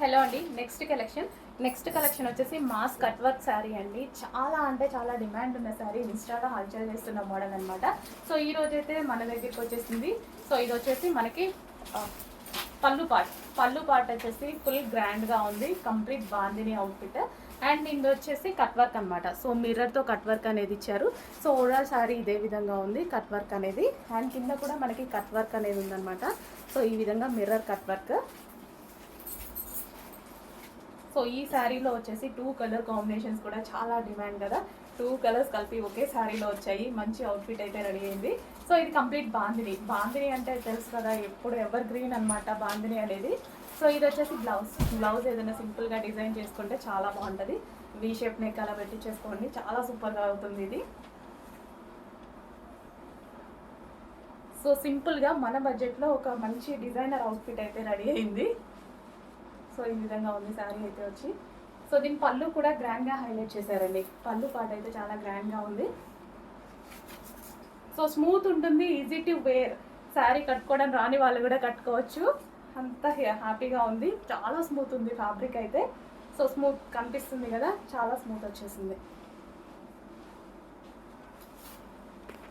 Hello అండి. Next collection next collection వచ్చేసి mass cut work sari అండి. చాలా అంటే చాలా డిమాండ్ ఉన్న శారీ. ఇన్స్టాలో హల్చల్ చేస్తున్న మోడల్ అనమాట సో ఈ రోజు అయితే మన దగ్గరికి వచ్చేసింది. సో ఇది వచ్చేసి మనకి పళ్ళు పాట్ పళ్ళు పాట్ వచ్చేసి ఫుల్ గ్రాండ్గా ఉంది. కంప్లీట్ బాందిని అవుట్ఫిట్ అండ్ ఇందు వచ్చేసి కట్ వర్క్ అనమాట సో మిర్రర్తో కట్ వర్క్ అనేది ఇచ్చారు. సో ఓవరాల్ శారీ ఇదే విధంగా ఉంది కట్ వర్క్ అనేది. అండ్ కింద కూడా మనకి కట్ వర్క్ అనేది ఉందన్నమాట. సో ఈ విధంగా మిర్రర్ కట్ వర్క్. సో ఈ శారీలో వచ్చేసి టూ కలర్ కాంబినేషన్స్ కూడా చాలా డిమాండ్ కదా. టూ కలర్స్ కలిపి ఒకే శారీలో వచ్చాయి. మంచి అవుట్ఫిట్ అయితే రెడీ అయింది. సో ఇది కంప్లీట్ బాందిని. బాందిని అంటే తెలుసు కదా ఎప్పుడు ఎవర్ గ్రీన్ అనమాట బాందిని అనేది. సో ఇది వచ్చేసి బ్లౌజ్. బ్లౌజ్ ఏదైనా సింపుల్గా డిజైన్ చేసుకుంటే చాలా బాగుంటుంది. వీ షేప్ నెక్ అలా పెట్టి చేసుకోండి. చాలా సూపర్గా అవుతుంది ఇది. సో సింపుల్గా మన బడ్జెట్లో ఒక మంచి డిజైనర్ అవుట్ఫిట్ అయితే రెడీ అయింది. సో ఈ విధంగా ఉంది శారీ అయితే వచ్చి. సో దీని పళ్ళు కూడా గ్రాండ్గా హైలైట్ చేశారండి. పళ్ళు పాట అయితే చాలా గ్రాండ్గా ఉంది. సో స్మూత్ ఉంటుంది ఈజీ టు వేర్ శారీ కట్టుకోవడం రాని వాళ్ళు కూడా కట్టుకోవచ్చు. అంత హ్యాపీగా ఉంది. చాలా స్మూత్ ఉంది ఫ్యాబ్రిక్ అయితే. సో స్మూత్ కనిపిస్తుంది కదా చాలా స్మూత్ వచ్చేసింది.